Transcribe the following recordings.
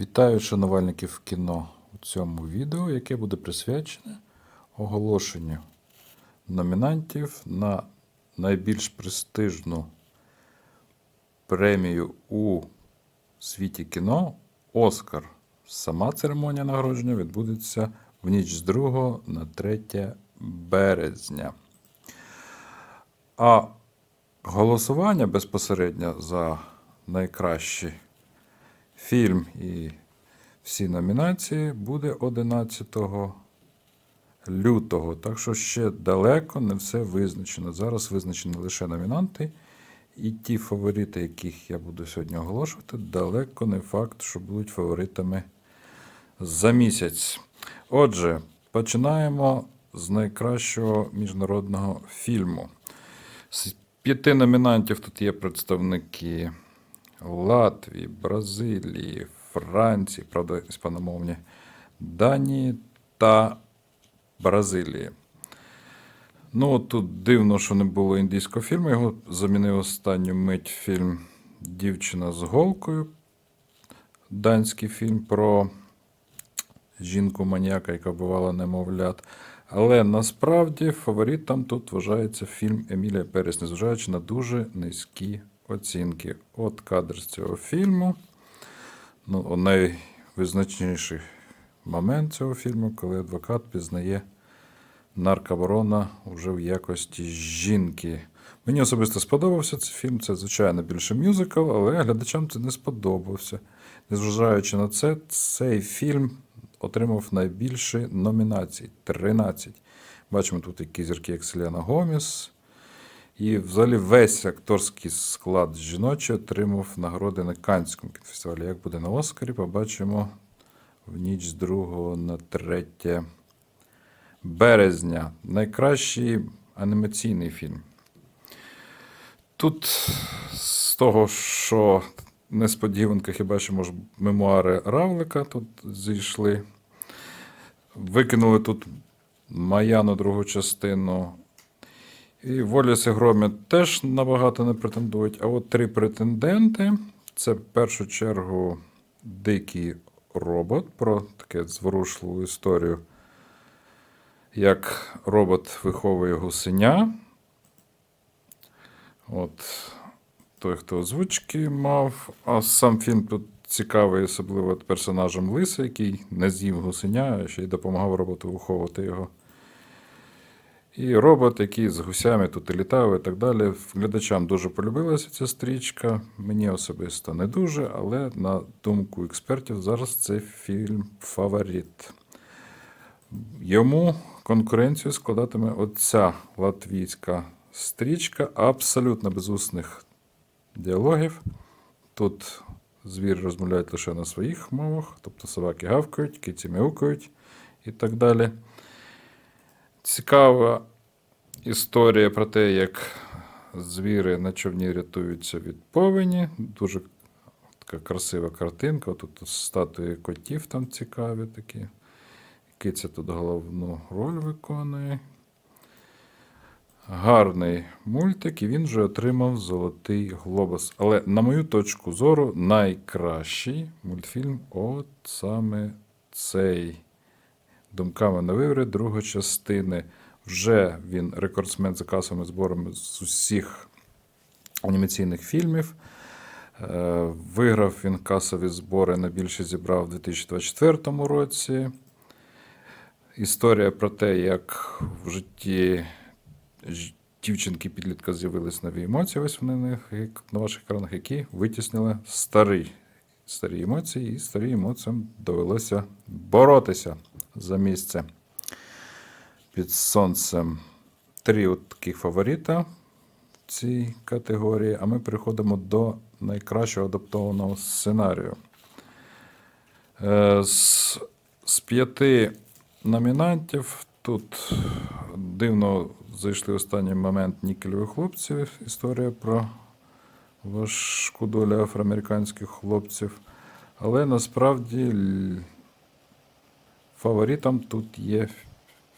Вітаю шанувальників кіно у цьому відео, яке буде присвячене оголошенню номінантів на найбільш престижну премію у світі кіно Оскар. Сама церемонія нагородження відбудеться в ніч з 2 на 3 березня. А голосування безпосередньо за найкращий фільм і всі номінації буде 11 лютого. Так що ще далеко не все визначено. Зараз визначені лише номінанти. І ті фаворити, яких я буду сьогодні оголошувати, далеко не факт, що будуть фаворитами за місяць. Отже, починаємо з найкращого міжнародного фільму. З п'яти номінантів тут є представники Латвії, Бразилії, Франції, правда, іспаномовні, Данії та Бразилії. Ну, тут дивно, що не було індійського фільму. Його замінив останню мить фільм Дівчина з голкою. Данський фільм про жінку маніяка, яка вбивала немовлят. Але насправді фаворитом тут вважається фільм Емілія Перес, незважаючи на дуже низькі оцінки. От кадр з цього фільму. Ну, найвизначніший момент цього фільму, коли адвокат пізнає наркобарона вже в якості жінки. Мені особисто сподобався цей фільм. Це, звичайно, більше мюзикл, але глядачам це не сподобався. Незважаючи на це, цей фільм отримав найбільше номінацій 13. Бачимо тут такі зірки, як Селена Гоміс. І взагалі весь акторський склад жіночий отримав нагороди на Канському кінофестивалі. Як буде на Оскарі, побачимо в ніч з 2 на 3 березня. Найкращий анімаційний фільм. Тут з того, що несподіванка, хіба що може мемуари Равлика тут зійшли. Викинули тут Маяну другу частину. І Воліс і Громіт теж набагато не претендують. А от три претенденти це в першу чергу Дикий робот про таке зворушливу історію, як робот виховує гусеня. От той, хто озвучки мав. А сам фільм тут цікавий, особливо персонажем Лиса, який не з'їв гусеня, а ще й допомагав роботу виховувати його. І робот, який з гусями тут і літав, і так далі. Глядачам дуже полюбилася ця стрічка. Мені особисто не дуже, але на думку експертів, зараз це фільм фаворит. Йому конкуренцію складатиме оця латвійська стрічка, абсолютно без усних діалогів. Тут звірі розмовляють лише на своїх мовах, тобто собаки гавкають, киті мяукають і так далі. Цікава історія про те, як звіри на човні рятуються від повені. Дуже така красива картинка. Тут статуї котів там цікаві такі. Киця тут головну роль виконує. Гарний мультик, і він вже отримав Золотий Глобус. Але, на мою точку зору, найкращий мультфільм от саме цей. Думками на виври другої частини. Вже він рекордсмен за касовими зборами з усіх анімаційних фільмів. Е, Виграв він касові збори найбільше зібрав у 2024 році. Історія про те, як в житті дівчинки-підлітка з'явились нові емоції, ось вони на ваших екранах, які витіснили старі, старі емоції, і старі емоціям довелося боротися за місце під сонцем. Три от таких фаворита в цій категорії, а ми переходимо до найкращого адаптованого сценарію. Е, З, з п'яти номінантів тут дивно зайшли останній момент Нікельові хлопці. Історія про важку долю афроамериканських хлопців. Але насправді фаворитом тут є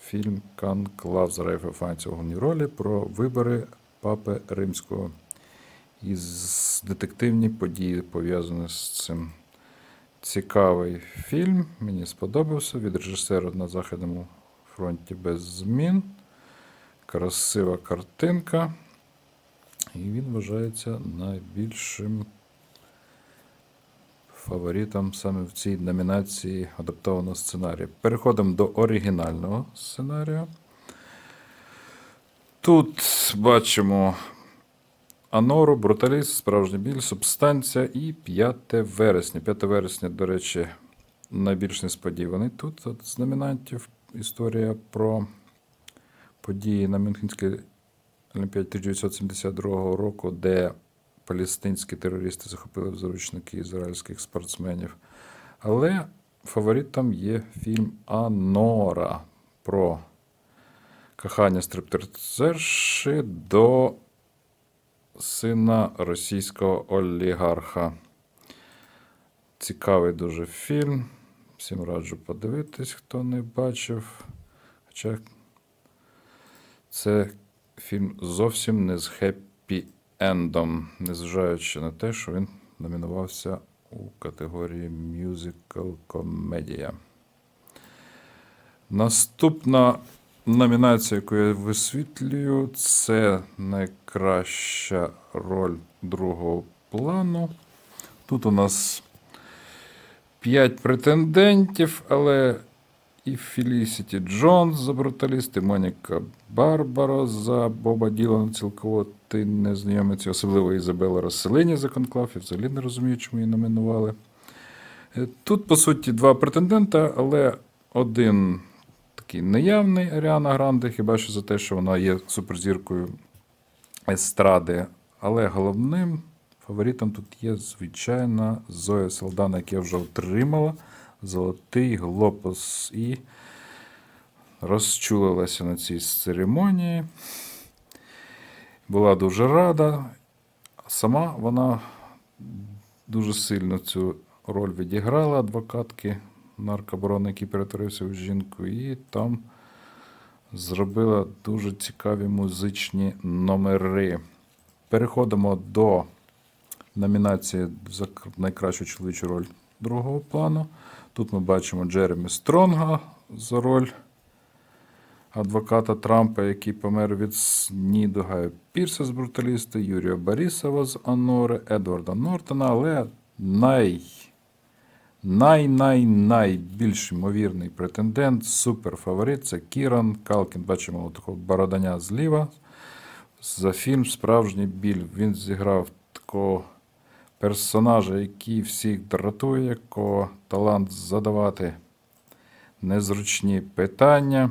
фільм Конклав з у головній ролі про вибори Папи Римського і детективні події пов'язані з цим цікавий фільм. Мені сподобався. Від режисера на Західному фронті без змін. Красива картинка. І він вважається найбільшим фаворитом саме в цій номінації адаптованого сценарію. Переходимо до оригінального сценарію. Тут бачимо Анору, Бруталіст, Справжній біль, Субстанція і 5 вересня. 5 вересня, до речі, найбільш несподіваний тут от з номінантів історія про події на Мюнхенській Олімпіаді 1972 року, де палестинські терористи захопили в заручники ізраїльських спортсменів. Але фаворитом є фільм Анора про кохання стриптизерші до сина російського олігарха. Цікавий дуже фільм. Всім раджу подивитись, хто не бачив. Хоча це фільм зовсім не з хеппі ендом, незважаючи на те, що він номінувався у категорії Musical Комедія. Наступна номінація, яку я висвітлюю, це найкраща роль другого плану. Тут у нас 5 претендентів, але і Фелісіті Джонс за бруталіст, і Моніка Барбаро за Боба Ділана цілковитий незнайомець, особливо Ізабела Розселині за конклав. Я взагалі не розумію, чому її номінували. Е, Тут, по суті, два претендента, але один такий неявний Аріана Гранде, хіба що за те, що вона є суперзіркою естради. Але головним фаворитом тут є, звичайна, Зоя Салдана, яка вже отримала Золотий Глобус і розчулилася на цій церемонії. Була дуже рада. Сама вона дуже сильно цю роль відіграла адвокатки наркоборони, який перетворився в жінку, і там зробила дуже цікаві музичні номери. Переходимо до номінації за найкращу чоловічу роль другого плану. Тут ми бачимо Джеремі Стронга за роль адвоката Трампа, який помер від СНІДу, Гая Пірса з бруталіста, Юрія Борисова з Анори, Едварда Нортона, але най, най, най, найбільш ймовірний претендент, суперфаворит це Кіран Калкін. Бачимо такого бородання зліва. За фільм Справжній біль. Він зіграв такого персонажа, який всіх дратує, якого талант задавати незручні питання.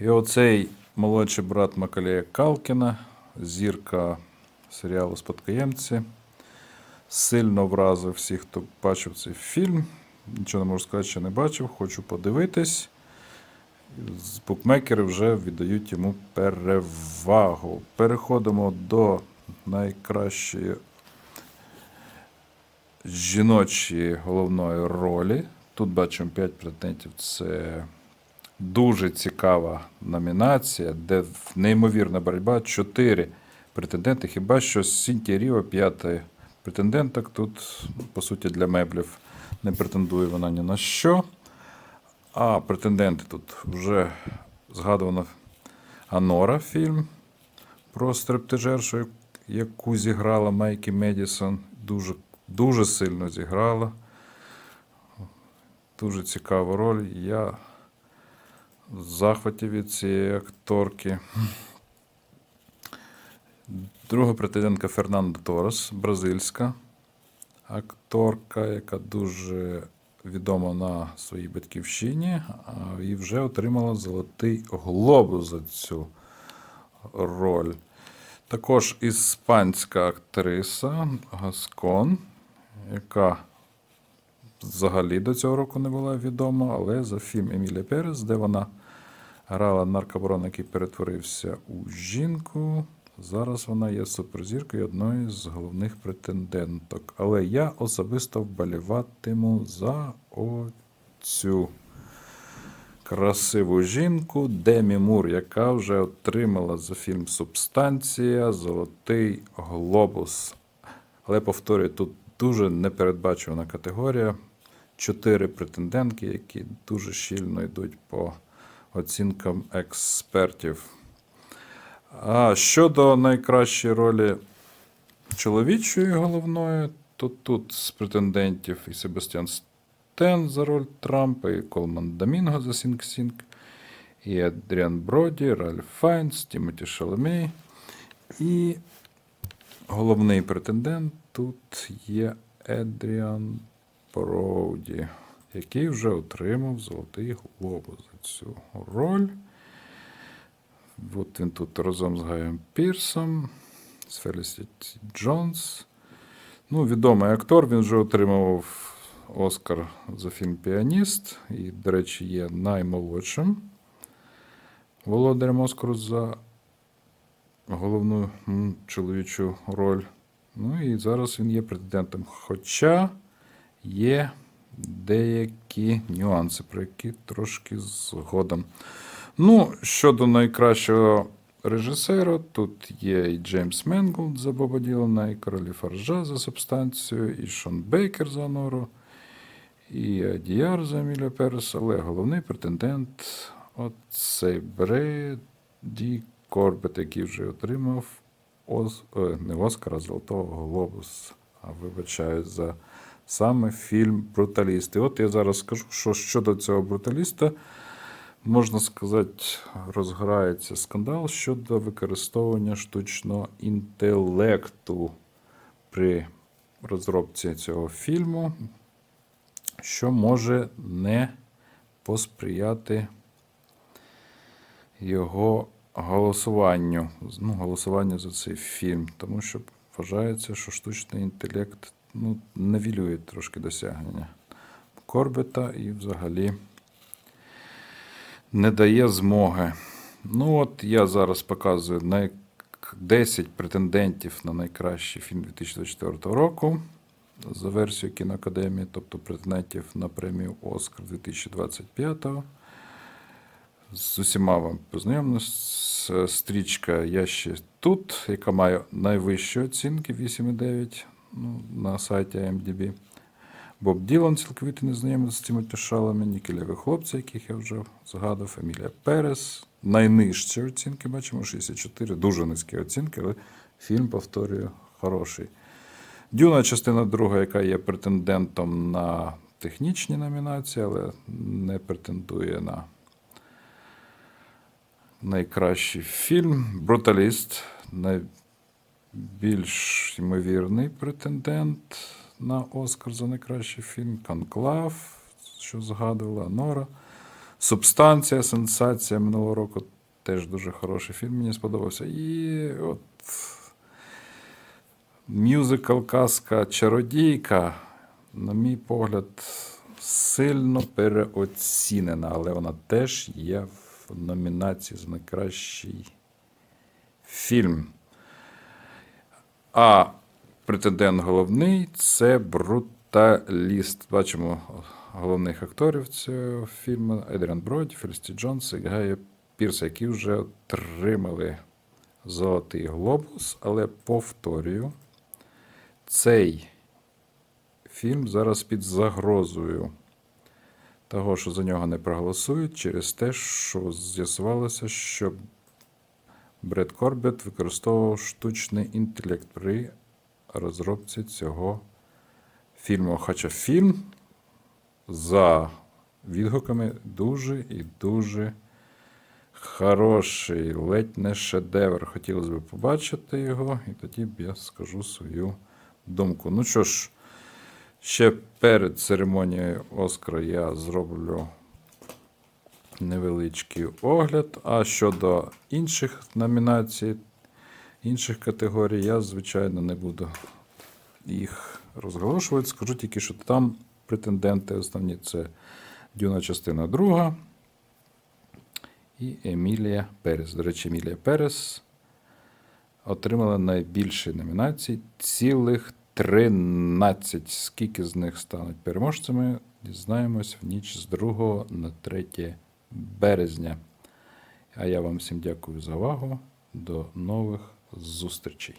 І оцей молодший брат Макалея Калкіна, зірка серіалу Спадкоємці, сильно вразив всіх, хто бачив цей фільм. Нічого не можу сказати, що не бачив, хочу подивитись. Букмекери вже віддають йому перевагу. Переходимо до найкращої жіночої головної ролі. Тут бачимо 5 претендентів. Це дуже цікава номінація, де неймовірна боротьба. Чотири претенденти. Хіба що Сінтія Ріо, п'ятий претенденток. Тут, по суті, для меблів не претендує вона ні на що. А претенденти тут вже згадувано Анора фільм про стриптижершу, яку зіграла Майкі Медісон. Дуже, дуже сильно зіграла. Дуже цікава роль. Я в захваті від цієї акторки. Друга претендентка Фернанда Торес, бразильська акторка, яка дуже відома на своїй батьківщині, і вже отримала золотий глобус за цю роль. Також іспанська актриса Гаскон, яка взагалі до цього року не була відома, але за фільм Емілія Перес, де вона грала наркоборона, який перетворився у жінку. Зараз вона є суперзіркою одної з головних претенденток. Але я особисто вболіватиму за оцю красиву жінку Демі Мур, яка вже отримала за фільм Субстанція Золотий глобус. Але повторюю, тут дуже непередбачувана категорія. Чотири претендентки, які дуже щільно йдуть по оцінкам експертів. А щодо найкращої ролі чоловічої головної, то тут з претендентів і Себастьян Стен за роль Трампа, і Колман Домінго за Сінг Сінг, і Адріан Броді, Ральф Файнс, Тімоті Шаломей. І головний претендент тут є Едріан Броді, який вже отримав Золотий Глобус за цю роль. От він тут разом з Гаєм Пірсом, з Фелісіті Джонс. Ну, відомий актор, він вже отримав Оскар за фільм Піаніст. І, до речі, є наймолодшим володарем Оскару за головну чоловічу роль. Ну і зараз він є претендентом. Хоча є деякі нюанси, про які трошки згодом. Ну, щодо найкращого режисера, тут є і Джеймс Менголд за Боба Ділана, і Королі Фаржа за субстанцію, і Шон Бейкер за Нору, і Адіар за Емілія Перес, але головний претендент оцей Бреді Корбет, який вже отримав Оз... е, не Оскара, Золотого Глобуса, а вибачаю за саме фільм Бруталіст. І от я зараз скажу, що щодо цього бруталіста, можна сказати, розграється скандал щодо використовування штучного інтелекту при розробці цього фільму, що може не посприяти його голосуванню, ну, голосуванню за цей фільм, тому що вважається, що штучний інтелект ну, невілює трошки досягнення Корбета і взагалі не дає змоги. Ну, от я зараз показую най... 10 претендентів на найкращий фільм 2024 року за версією кіноакадемії, тобто претендентів на премію Оскар 2025. З усіма вам познайомлюсь. Стрічка Я ще тут, яка має найвищі оцінки 8,9 ну, на сайті IMDb. Боб Ділан цілковито незнайомий з цими тишалами, Нікелеві хлопці, яких я вже згадав, Емілія Перес. Найнижчі оцінки бачимо 64, дуже низькі оцінки, але фільм, повторюю, хороший. Дюна частина друга, яка є претендентом на технічні номінації, але не претендує на найкращий фільм. Бруталіст найбільш ймовірний претендент на Оскар за найкращий фільм. Конклав, що згадувала Нора. Субстанція, сенсація минулого року. Теж дуже хороший фільм, мені сподобався. І от мюзикл казка Чародійка, на мій погляд, сильно переоцінена, але вона теж є в номінації за найкращий фільм. А претендент головний це бруталіст. Бачимо головних акторів цього фільму: Едріан Броді, Фелісті Джонс і Гая Пірса, які вже отримали Золотий Глобус. Але повторюю, цей фільм зараз під загрозою того, що за нього не проголосують, через те, що з'ясувалося, що Бред Корбет використовував штучний інтелект при розробці цього фільму. Хоча фільм за відгуками дуже і дуже хороший, ледь не шедевр. Хотілося б побачити його, і тоді б я скажу свою думку. Ну що ж, ще перед церемонією Оскара я зроблю невеличкий огляд. А щодо інших номінацій, інших категорій, я, звичайно, не буду їх розголошувати. Скажу тільки, що там претенденти основні це Дюна частина друга і Емілія Перес. До речі, Емілія Перес отримала найбільші номінації цілих 13. Скільки з них стануть переможцями, дізнаємось в ніч з 2 на 3 березня. А я вам всім дякую за увагу. До нових зустрічей.